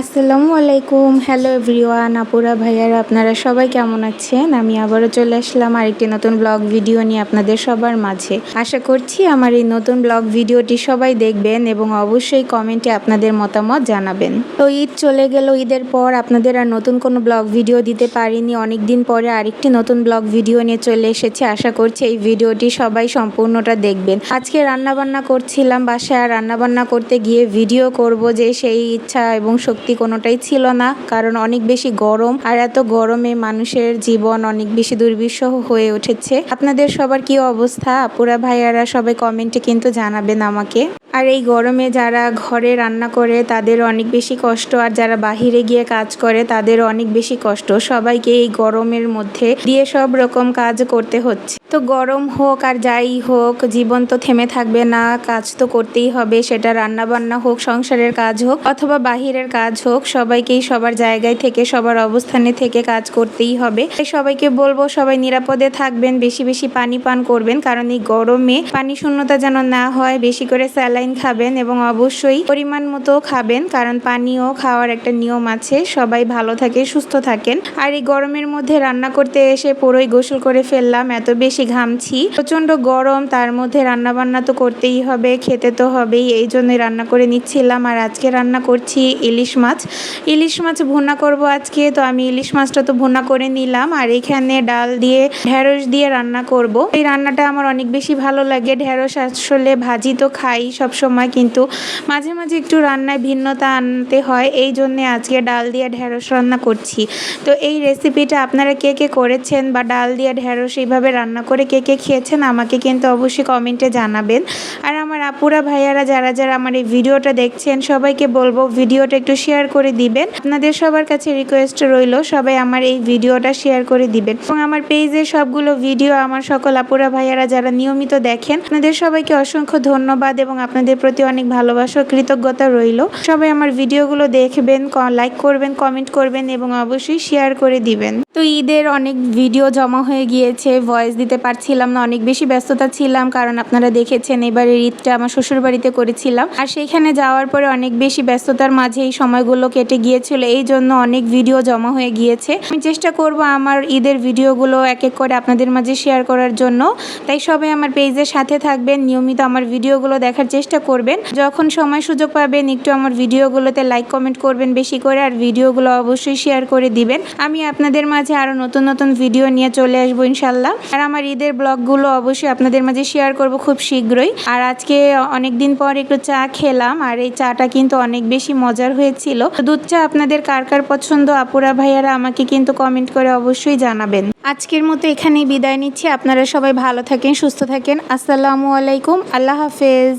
আসসালামু আলাইকুম। Hello everyone আপুরা, ভাইয়ারা, আপনারা সবাই কেমন আছেন? আমি আবারও চলে আসলাম আরেকটি নতুন ব্লগ ভিডিও নিয়ে আপনাদের সবার মাঝে। আশা করছি আমার এই নতুন ব্লগ ভিডিওটি সবাই দেখবেন এবং অবশ্যই কমেন্টে আপনাদের মতামত জানাবেন। তো ঈদ চলে গেল, ঈদের পর আপনাদের আর নতুন কোনো ব্লগ ভিডিও দিতে পারিনি। অনেক দিন পরে আরেকটি নতুন ব্লগ ভিডিও নিয়ে চলে এসেছে। আশা করছি এই ভিডিওটি সবাই সম্পূর্ণটা দেখবেন। আজকে রান্নাবান্না করছিলাম বাসায়। আর রান্নাবান্না করতে গিয়ে ভিডিও করব যে সেই ইচ্ছা এবং শক্তি কোনোটাই ছিল না, কারণ অনেক বেশি গরম। আর এত গরমে মানুষের জীবন অনেক বেশি দুর্বিষহ হয়ে উঠেছে। আপনাদের সবার কি অবস্থা? আপুরা, ভাইয়ারা সবাই কমেন্টে কিন্তু জানাবেন আমাকে। আর এই গরমে যারা ঘরে রান্না করে, তাদের অনেক বেশি কষ্ট। আর যারা বাহিরে গিয়ে কাজ করে, তাদের অনেক বেশি কষ্ট। সবাইকে এই গরমের মধ্যে দিয়ে সব রকম কাজ করতে হচ্ছে। তো গরম হোক আর যাই হোক, জীবন তো থেমে থাকবে না। কাজ তো করতেই হবে, সেটা রান্না বান্না হোক, সংসারের কাজ হোক, অথবা বাহিরের কাজ হোক, সবাইকেই সবার জায়গায় থেকে, সবার অবস্থানে থেকে কাজ করতেই হবে। তাই সবাইকে বলব, সবাই নিরাপদে থাকবেন, বেশি বেশি পানি পান করবেন, কারণ এই গরমে পানি শূন্যতা যেন না হয়, বেশি করে স্যালাইন খাবেন এবং অবশ্যই পরিমাণ মতো খাবেন, কারণ পানিও খাওয়ার একটা নিয়ম আছে, সবাই ভালো থাকে, সুস্থ থাকেন। আর এই গরমের মধ্যে রান্না করতে এসে পুরোই গোসল করে ফেললাম, এত বেশি ঘামছি। প্রচণ্ড গরম, তার মধ্যে রান্না বান্না তো করতেই হবে, খেতে তো হবেই, এই জন্যই রান্না করে নিচ্ছিলাম। আর আজকে রান্না করছি ইলিশ মাছ। ইলিশ মাছ ভুনা করব আজকে, তো আমি ইলিশ মাছটা তো ভুনা করে নিলাম। আর এখানে ডাল দিয়ে, ঢেঁড়স দিয়ে রান্না করব। এই রান্নাটা আমার অনেক বেশি ভালো লাগে। ঢেঁড়স আসলে ভাজি তো খাই, সব সময় কিন্তু মাঝে মাঝে একটু রান্নায় ভিন্নতা আনতে হয়। এই জন্যে আজকে ডাল দিয়ে ঢ্যাঁড়স রান্না করছি। তো এই রেসিপিটা আপনারা কে কে করেছেন বা ডাল দিয়ে ঢ্যাঁড়স এইভাবে রান্না করে কে কে খেয়েছেন আমাকে কিন্তু অবশ্যই কমেন্টে জানাবেন। আর আপুরা ভাইয়ারা যারা যারা আমার এই ভিডিওটা দেখছেন, সবাইকে বলব ভিডিওটা একটু শেয়ার করে দিবেন। আপনাদের সবার কাছে রিকোয়েস্ট রইল, সবাই আমার এই ভিডিওটা শেয়ার করে দিবেন। এবং আমার পেজে সবগুলো ভিডিও আমার সকল আপুরা ভাইয়ারা যারা নিয়মিত দেখেন, আপনাদের সবাইকে অসংখ্য ধন্যবাদ এবং আপনাদের প্রতি অনেক ভালোবাসা কৃতজ্ঞতা রইল। সবাই আমার ভিডিওগুলো দেখবেন লাইক করবেন কমেন্ট করবেন এবং অবশ্যই শেয়ার করে দিবেন। তো ঈদের অনেক ভিডিও জমা হয়ে গিয়েছে ভয়েস দিতে পারছিলাম না, অনেক বেশি ব্যস্ততা ছিলাম, কারণ আপনারা দেখেছেন এবারের ঈদটা আমার শ্বশুর বাড়িতে করেছিলাম। আর সেইখানে যাওয়ার পরে অনেক বেশি ব্যস্ততার মাঝে এই সময়গুলো কেটে গিয়েছিল, এই জন্য অনেক ভিডিও জমা হয়ে গিয়েছে। আমি চেষ্টা করব আমার ঈদের ভিডিওগুলো এক এক করে আপনাদের মাঝে শেয়ার করার জন্য। তাই সবাই আমার পেজের সাথে থাকবেন, নিয়মিত আমার ভিডিওগুলো দেখার চেষ্টা করবেন। যখন সময় সুযোগ পাবেন, একটু আমার ভিডিওগুলোতে লাইক কমেন্ট করবেন বেশি করে, আর ভিডিওগুলো অবশ্যই শেয়ার করে দিবেন। আমি আপনাদের মাঝে আরও নতুন নতুন ভিডিও নিয়ে চলে আসব ইনশাল্লাহ। আর আমার ঈদের ব্লগগুলো অবশ্যই আপনাদের মাঝে শেয়ার করব খুব শীঘ্রই। আর আজকে অনেক দিন পর একটু চা খেলাম, আর এই চাটা কিন্তু অনেক বেশি মজার হয়েছিল। দুধ চা আপনাদের কার কার পছন্দ? আপুরা, ভাইয়ারা আমাকে কিন্তু কমেন্ট করে অবশ্যই জানাবেন। আজকের মতো এখানেই বিদায় নিচ্ছি। আপনারা সবাই ভালো থাকেন, সুস্থ থাকেন। আসসালামু আলাইকুম। আল্লাহ হাফেজ।